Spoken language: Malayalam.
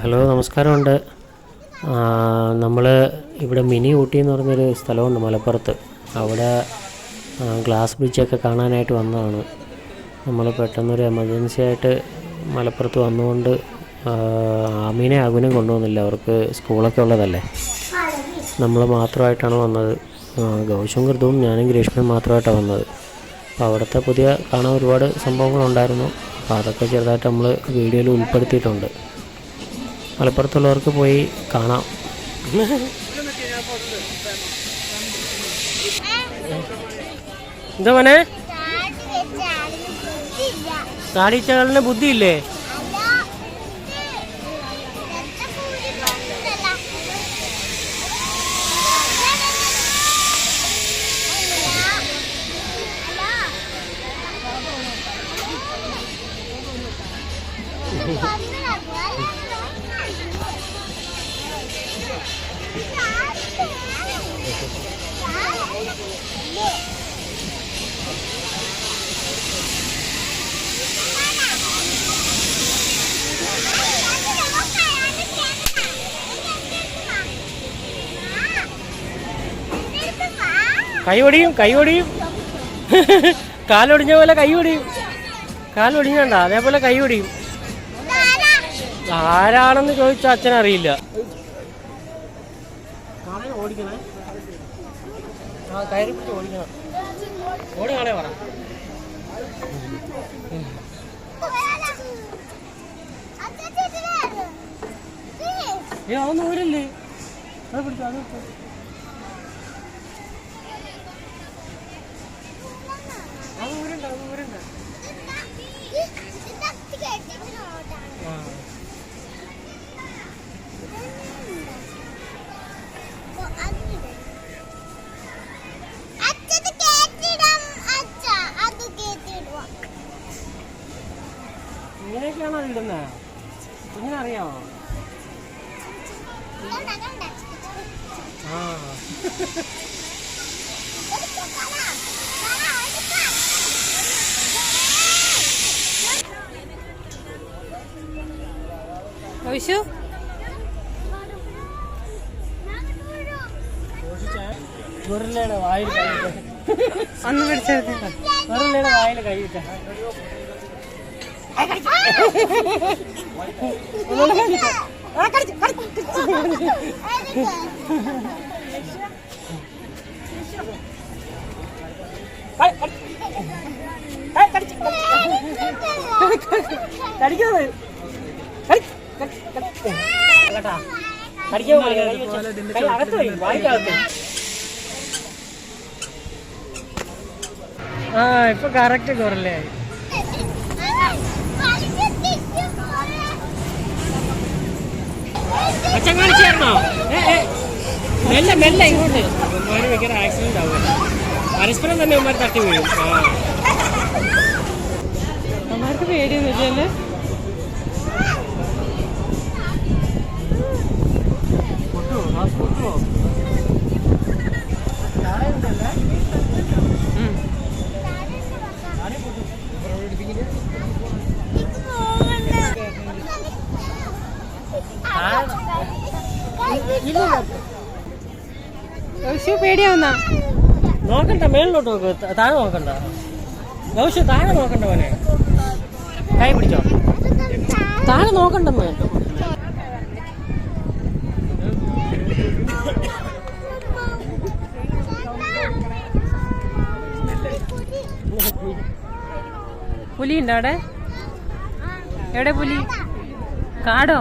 ഹലോ നമസ്കാരമുണ്ട്. നമ്മൾ ഇവിടെ മിനി ഊട്ടി എന്ന് പറഞ്ഞൊരു സ്ഥലമുണ്ട് മലപ്പുറത്ത്. അവിടെ ഗ്ലാസ് ബ്രിഡ്ജൊക്കെ കാണാനായിട്ട് വന്നതാണ്. നമ്മൾ പെട്ടെന്നൊരു എമർജൻസി ആയിട്ട് മലപ്പുറത്ത് വന്നുകൊണ്ട് ആമീനെ ആകുനെ കൊണ്ടുവന്നില്ല. അവർക്ക് സ്കൂളൊക്കെ ഉള്ളതല്ലേ? നമ്മൾ മാത്രമായിട്ടാണ് വന്നത്. ഗൗശും കൃതവും ഞാനും ഗ്രീഷ്മയും മാത്രമായിട്ടാണ് വന്നത്. അപ്പോൾ അവിടുത്തെ പുതിയ കാണാൻ ഒരുപാട് സംഭവങ്ങളുണ്ടായിരുന്നു. അപ്പോൾ അതൊക്കെ ചെറുതായിട്ട് നമ്മൾ വീഡിയോയിൽ ഉൾപ്പെടുത്തിയിട്ടുണ്ട്. മലപ്പുറത്തുള്ളവർക്ക് പോയി കാണാം. എന്താ മോനെ? താടിച്ചകളിന് ബുദ്ധിയില്ലേ? കൈ ഒടിയും കൈ ഒടിയും കാലൊടിഞ്ഞ പോലെ കൈ ഒടിയും കാലൊടിഞ്ഞണ്ട അതേപോലെ കൈ ഒടിയും ആരാണെന്ന് ചോദിച്ചാൽ അച്ഛനറിയില്ല. ഓടിക്കണേ. ആ കയറി പിടിച്ച് ഓടിക്കണം. ഓടി കാണേ പറ ഏ അതൊന്നും ഊരില്ലേ? അത് പിടിച്ചോ. അത് ഇങ്ങനെയൊക്കെയാണോ ഇടുന്നത് കുഞ്ഞിനെ അറിയാമോ കണ്ട കണ്ട ആ വിഷു? ഗൊറില്ലയുടെ വായിൽ കൈയിട്ട്. ഒന്ന് പിടിച്ചെടുത്തിട്ട് ഗൊറില്ലയുടെ വായിൽ കൈയിട്ട്. കടിക്കുന്നത് കടിക്കാൻ പോലെ അകത്ത് പോയി വായിക്കകത്ത് ആ ഇപ്പൊ കറക്റ്റ് കുറല്ലേ അച്ഛൻ കാണിച്ചായിരുന്നോ മെല്ലെ മെല്ലെ ഇങ്ങോട്ട്. ഉമ്മാര് ഭയങ്കര ആക്സിഡന്റ് ആവുക പരസ്പരം തന്നെ ഉമ്മാർ തട്ടി വീഴും. ആ. അമ്മമാർക്ക് പേടിയൊന്നുമില്ലല്ലേ? നോക്കണ്ട മേളിലോട്ട് നോക്ക്. താഴെ നോക്കണ്ട. ഗൗഷ താഴെ നോക്കണ്ട മോനെ. കൈ പിടിച്ചോ. താഴെ നോക്കണ്ട പുലിയുണ്ടോ അവിടെ? എവിടെ പുലി? കാടോ?